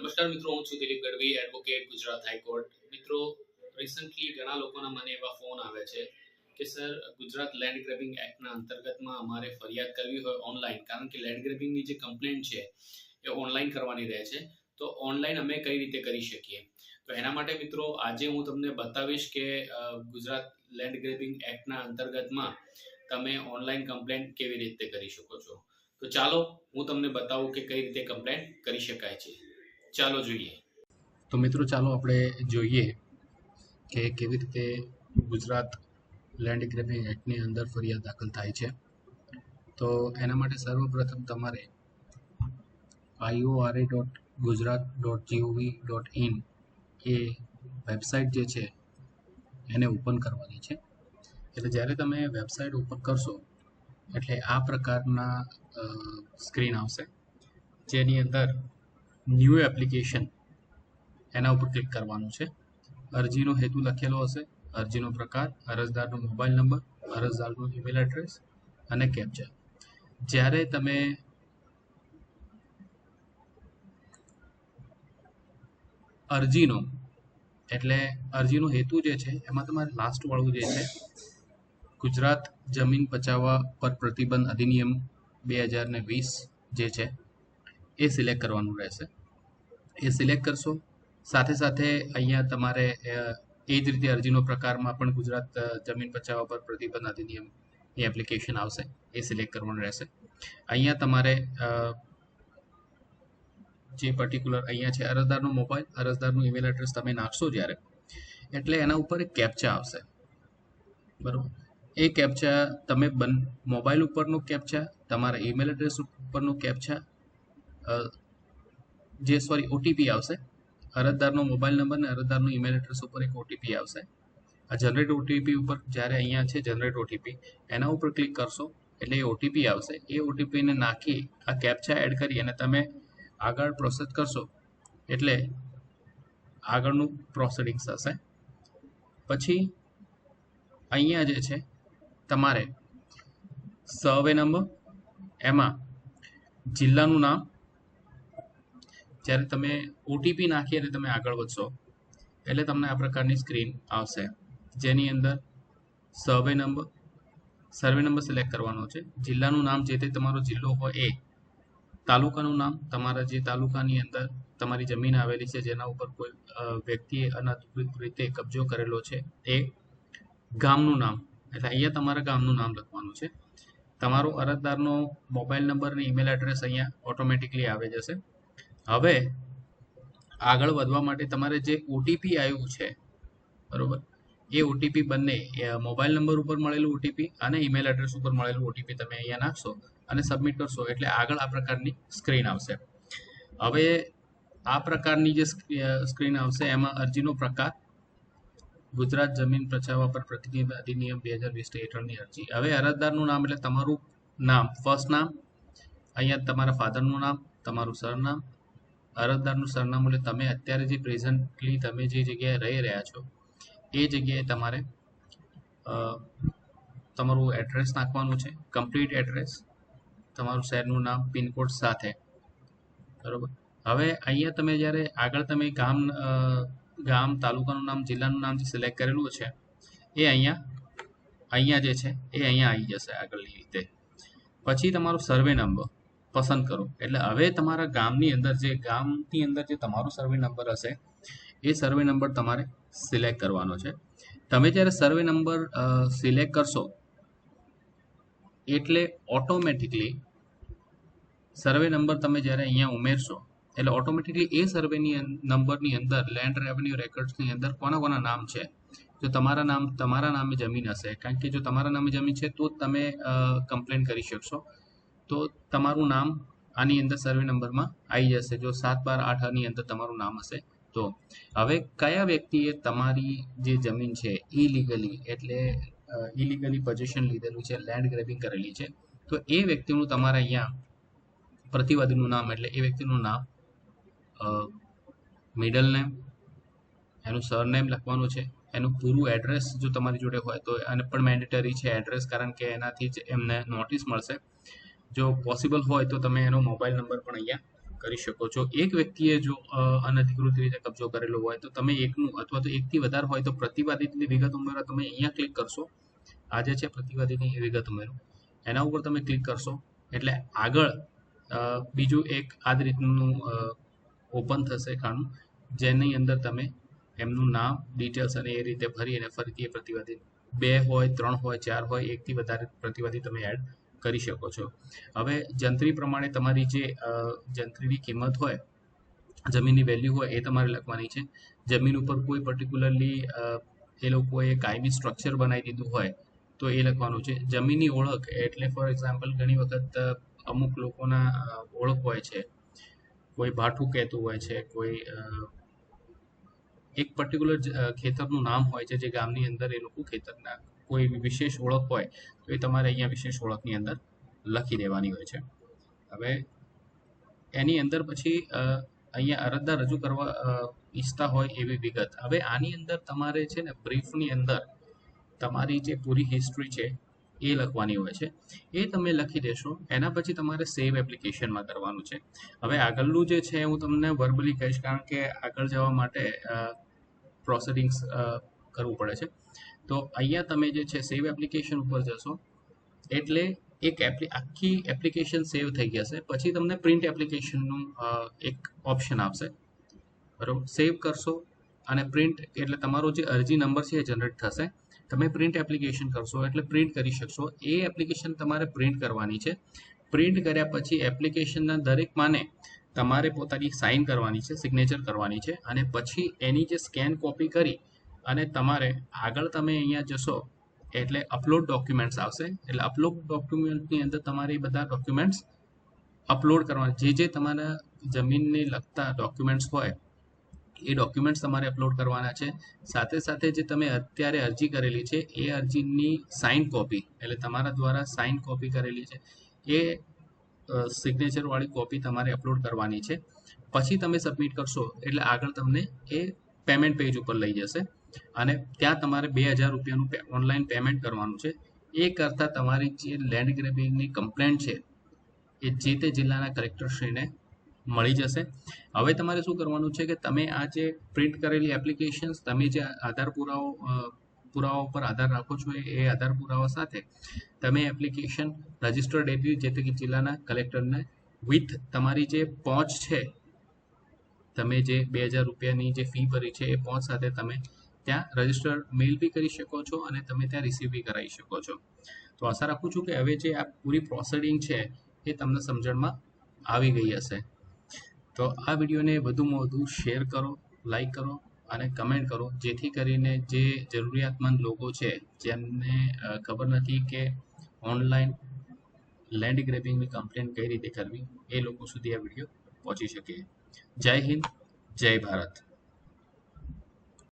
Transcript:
નમસ્કાર મિત્રો, હું છું Dilip Gadhvi advocate Gujarat high court. મિત્રો રિસન્ટલી ઘણા લોકોના મને એવા ફોન આવે છે કે સર ગુજરાત લેન્ડ ગ્રેબિંગ એક્ટના અંતર્ગતમાં અમારે ફરિયાદ કરવી હોય ઓનલાઈન કારણ કે લેન્ડ ગ્રેબિંગની જે કમ્પ્લેન્ટ છે, એ ઓનલાઈન કરવાની રહે છે. તો ઓનલાઈન અમે કઈ રીતે કરી શકીએ? તો એના માટે મિત્રો, આજે હું તમને બતાવીશ કે ગુજરાત લેન્ડ ગ્રેબિંગ એક્ટના અંતર્ગતમાં તમે ઓનલાઈન કમ્પ્લેન્ટ કેવી રીતે કરી શકો છો? તો ચાલો હું તમને બતાવું કે કઈ રીતે કમ્પ્લેન્ટ કરી શકાય છે. ચાલો જોઈએ. તો મિત્રો ચાલો આપણે જોઈએ કે કેવી રીતે ગુજરાત લેન્ડ ગ્રેબિંગ એક્ટની અંદર ફરિયાદ દાખલ થાય છે. તો એના માટે સર્વપ્રથમ તમારે IORA dot Gujarat dot GOV dot in A website જે છે, એને ઓપન કરવાની છે. એટલે જ્યારે તમે વેબસાઇટ ઓપન કરશો, એટલે આ પ્રકારના સ્ક્રીન આવશે. જેની અંદર ન્યૂ એપ્લિકેશન એના ઉપર ક્લિક કરવાનું છે. અરજીનો હેતુ લખેલો હશે. અરજીનો પ્રકાર, અરજદારનો મોબાઈલ નંબર અરજદારનું ઈમેલ એડ્રેસ અને કેપ્ચર જ્યારે તમે અરજીનો, એટલે અરજીનો હેતુ જે છે, એમાં તમારે લાસ્ટ વાળું જે છે, ગુજરાત જમીન પચાવવા પર પ્રતિબંધ અધિનિયમ બે હજાર વીસ જે છે, એ સિલેક્ટ કરવાનું રહેશે. એ સિલેક્ટ કરશો. સાથે સાથે અહીંયા તમારે એ જ રીતે અરજીનો પ્રકારમાં પણ ગુજરાત જમીન બચાવવા પર પ્રતિબંધ અધિનિયમ એ એપ્લિકેશન આવશે. એ સિલેક્ટ કરવાનું રહેશે. અહીંયા તમારે જે પર્ટિક્યુલર અહીંયા છે અરજદારનો મોબાઈલ, અરજદારનું ઈમેલ એડ્રેસ તમે નાખશો જ્યારે, એટલે એના ઉપર એક કેપ્ચા આવશે. બરોબર? એ કેપ્ચા તમે બન, મોબાઈલ ઉપરનું કેપ્ચા, તમારા ઈમેલ એડ્રેસ ઉપરનું કેપ્ચા જે સોરી ઓટીપી આવશે. અરજદારનો મોબાઈલ નંબર અને અરજદારનું ઈમેલ એડ્રેસ ઉપર એક ઓટીપી આવશે. આ જનરેટ ઓટીપી ઉપર જ્યારે અહીંયા છે જનરેટ ઓટીપી એના ઉપર ક્લિક કરશો, એટલે એ ઓટીપી આવશે. એ ઓટીપીને નાખી, આ કેપ્ચા એડ કરી અને તમે આગળ પ્રોસેસ કરશો, એટલે આગળનું પ્રોસેડિંગ્સ હશે. પછી, અહીંયા જે છે, તમારે સર્વે નંબર એમાં જિલ્લાનું નામ જ્યારે તમે ઓટીપી નાખી અને તમે આગળ વધશો. એટલે તમને આ પ્રકારની સ્ક્રીન આવશે. જેની અંદર survey number survey number select કરવાનો છે. જિલ્લાનું નામ જે તે તમારો જિલ્લો હોય એ. તાલુકાનું નામ, તમારા જે તાલુકાની અંદર તમારી જમીન આવેલી છે, જેના ઉપર કોઈ વ્યક્તિએ અનધિકૃત રીતે કબજો કરેલો છે, એ ગામનું નામ. એટલે અહીંયા તમારા ગામનું નામ લખવાનું છે. તમારો અરજદારનો મોબાઈલ નંબર અને ઈમેલ એડ્રેસ અહીંયા ઓટોમેટિકલી આવી જશે. હવે આગળ વધવા માટે તમારે જે ઓટીપી આવ્યું છે, બરોબર? એ ઓટીપી બંને મોબાઈલ નંબર ઉપર મળેલું ઓટીપી અને ઈમેલ એડ્રેસ ઉપર મળેલું ઓટીપી તમે અહીંયા નાખશો અને સબમિટ કરશો. એટલે આગળ આ પ્રકારની સ્ક્રીન આવશે. હવે આ પ્રકારની જે સ્ક્રીન આવશે, એમાં અરજીનો પ્રકાર, ગુજરાત જમીન પચાવવા પર પ્રતિનિધિ અધિનિયમ બે હજાર વીસ હેઠળની અરજી. હવે અરજદારનું નામ એટલે તમારું નામ ફર્સ્ટ નામ, અહીંયા તમારા ફાધરનું નામ, તમારું સરનામ અરજદારનું સરનામું એટલે તમે અત્યારે જે પ્રેઝન્ટલી તમે જે જગ્યાએ રહી રહ્યા છો, એ જગ્યાએ તમારે તમારું એડ્રેસ નાખવાનું છે કમ્પ્લીટ એડ્રેસ તમારું શહેરનું નામ, પિનકોડ સાથે. બરોબર? હવે અહીંયા તમે જ્યારે આગળ તમે ગામ ગામ, તાલુકાનું નામ, જિલ્લાનું નામ જે સિલેક્ટ કરેલું છે, એ અહીંયા અહીંયા જે છે, એ અહીંયા આવી જશે આગળની રીતે. પછી તમારો સર્વે નંબર પસંદ કરો. એટલે હવે તમારા ગામની અંદર જે, ગામની અંદર જે તમારો સર્વે નંબર હશે, એ સર્વે નંબર તમારે સિલેક્ટ કરવાનો છે. તમે જ્યારે સર્વે નંબર સિલેક્ટ કરશો, એટલે ઓટોમેટિકલી સર્વે નંબર તમે જ્યારે અહીંયા ઉમેરશો, એટલે ઓટોમેટિકલી એ સર્વેની નંબરની અંદર લેન્ડ રેવન્યુ રેકોર્ડ્સની અંદર કોના કોના નામ છે, જો તમારા નામ, તમારા નામે જમીન હશે, કારણ કે જો તમારા નામે જમીન છે, તો તમે કમ્પ્લેન કરી શકશો. તો તમારું નામ આની અંદર સર્વે નંબરમાં આવી જશે. જો સાત બાર આઠ આની અંદર તમારું નામ હશે, તો હવે કયા વ્યક્તિએ તમારી જે જમીન છે ઇલીગલી એટલે ઇલીગલી પોઝિશન લીધેલું છે લેન્ડ ગ્રેબિંગ કરેલી છે, તો એ વ્યક્તિનું તમારે અહીંયા પ્રતિવાદીનું નામ એટલે એ વ્યક્તિનું નામ મિડલ નેમ એનું સરનેમ લખવાનું છે, એનું પૂરું એડ્રેસ જો તમારી જોડે હોય તો, અને પણ મેન્ડેટરી છે એડ્રેસ કારણ કે એનાથી જ એમને નોટિસ મળશે. જો પોસિબલ હોય તો તમે એનો મોબાઈલ નંબર પણ અહીંયા કરી શકો છો. એક વ્યક્તિએ જો અનધિકૃત રીતે કબજો કરેલો હોય તો તમે એકનું અથવા તો એકથી વધારે હોય તો પ્રતિવાદિતની વિગત ઉમેરો, તમે અહીંયા ક્લિક કરશો. આ જે છે પ્રતિવાદીની વિગત ઉમેરો. એના ઉપર તમે ક્લિક કરશો. એટલે આગળ બીજું એક આ રીતનું ઓપન થશે ખાનું જેની અંદર તમે એમનું નામ ડિટેલ્સ અને એ રીતે ભરી અને ફરીથી એ પ્રતિવાદી બે હોય, ત્રણ હોય, ચાર હોય, એકથી વધારે પ્રતિવાદી તમે એડ કરી શકો છો. હવે જંત્રી પ્રમાણે તમારી જે જંત્રીની કિંમત હોય, જમીનની વેલ્યુ હોય, એ તમારે લખવાની છે. જમીન ઉપર કોઈ પર્ટિક્યુલરલી એ લોકોએ કાયમી સ્ટ્રક્ચર બનાવી દીધું હોય, તો એ લખવાનું છે. જમીનની ઓળખ, એટલે ફોર એક્ઝામ્પલ ઘણી વખત અમુક લોકોના ઓળખ હોય છે. કોઈ ભાઠું કહેતું હોય છે, કોઈ એક પર્ટિક્યુલર ખેતરનું નામ હોય છે, જે ગામની અંદર એ લોકો ખેતરના કોઈ વિશેષ ઓળખ હોય, તો એ તમારે અહીંયા વિશેષ ઓળખની અંદર લખી દેવાની હોય છે. હવે એની અંદર પછી અહીંયા અરજદાર રજૂ કરવા ઈચ્છતા હોય એવી વિગત. હવે આની અંદર તમારે છે ને બ્રીફની અંદર તમારી જે પૂરી હિસ્ટ્રી છે એ લખવાની હોય છે. એ તમે લખી દેશો, એના પછી તમારે સેવ એપ્લિકેશનમાં કરવાનું છે. હવે આગળનું જે છે, હું તમને વર્બલી કહીશ, કારણ કે આગળ જવા માટે પ્રોસેડિંગ્સ કરવું પડે છે. તો અહીંયા તમે જે છે સેવ એપ્લિકેશન ઉપર જશો. એટલે એક એપ્લી આખી એપ્લિકેશન સેવ થઈ જશે પછી તમને પ્રિન્ટ એપ્લિકેશનનું એક ઓપ્શન આપશે. બરાબર? સેવ કરશો અને પ્રિન્ટ એટલે તમારો જે અરજી નંબર છે એ જનરેટ થશે. તમે પ્રિન્ટ એપ્લિકેશન કરશો, એટલે પ્રિન્ટ કરી શકશો. એ એપ્લિકેશન તમારે પ્રિન્ટ કરવાની છે. પ્રિન્ટ કર્યા પછી એપ્લિકેશનના દરેક માને તમારે પોતાની સાઇન કરવાની છે સિગ્નેચર કરવાની છે. અને પછી એની જે સ્કેન કોપી કરી અને તમારે આગળ તમે અહીંયા જશો, એટલે અપલોડ ડોક્યુમેન્ટ્સ આવશે. એટલે અપલોડ ડોક્યુમેન્ટની અંદર તમારે બધા ડોક્યુમેન્ટ્સ અપલોડ કરવાના. જે જે તમારા જમીનને લગતા ડોક્યુમેન્ટ્સ હોય, એ ડોક્યુમેન્ટ્સ તમારે અપલોડ કરવાના છે. સાથે સાથે જે તમે અત્યારે અરજી કરેલી છે, એ અરજીની સાઇન કોપી એટલે તમારા દ્વારા સાઇન કોપી કરેલી છે, એ સિગ્નેચરવાળી કોપી તમારે અપલોડ કરવાની છે. પછી તમે સબમિટ કરશો, એટલે આગળ તમને એ પેમેન્ટ પેજ ઉપર લઈ જશે. અને ત્યાં તમારે બે હજાર રૂપિયાનું ઓનલાઈન પેમેન્ટ કરવાનું છે. એ કરતાં તમારી જે લેન્ડ ગ્રેબિંગની કમ્પ્લેન્ટ છે, એ જે તે જિલ્લાના કલેક્ટરશ્રીને મળી જશે. હવે તમારે શું કરવાનું છે કે તમે આ જે પ્રિન્ટ કરેલી એપ્લિકેશન્સ તમે જે આધાર પુરાવો પુરાવા ઉપર આધાર રાખો છો એ આધાર પુરાવા સાથે તમે એપ્લિકેશન રજિસ્ટર્ડ એપી જે તે જિલ્લાના કલેક્ટરને વિથ તમારી જે પહોંચ છે, તમે જે બે હજાર રૂપિયાની જે ફી ભરી છે, એ પહોંચ સાથે તમે ત્યાં રજિસ્ટર મેલ બી કરી શકો છો અને તમે ત્યાં રિસીવ બી કરાવી શકો છો. તો આશા રાખું છું કે હવે જે આ પૂરી પ્રોસેડિંગ છે એ તમને સમજણમાં આવી ગઈ હશે. તો આ વિડીયોને વધુમાં વધુ શેર કરો લાઈક કરો અને કમેન્ટ કરો. જેથી કરીને જે જરૂરિયાતમંદ લોકો છે, જેમને ખબર નથી કે ઓનલાઈન લેન્ડ ગ્રેબિંગની કમ્પ્લેન કઈ રીતે કરવી, એ લોકો સુધી આ વીડિયો પહોંચી શકે. જય હિન્દ, જય ભારત.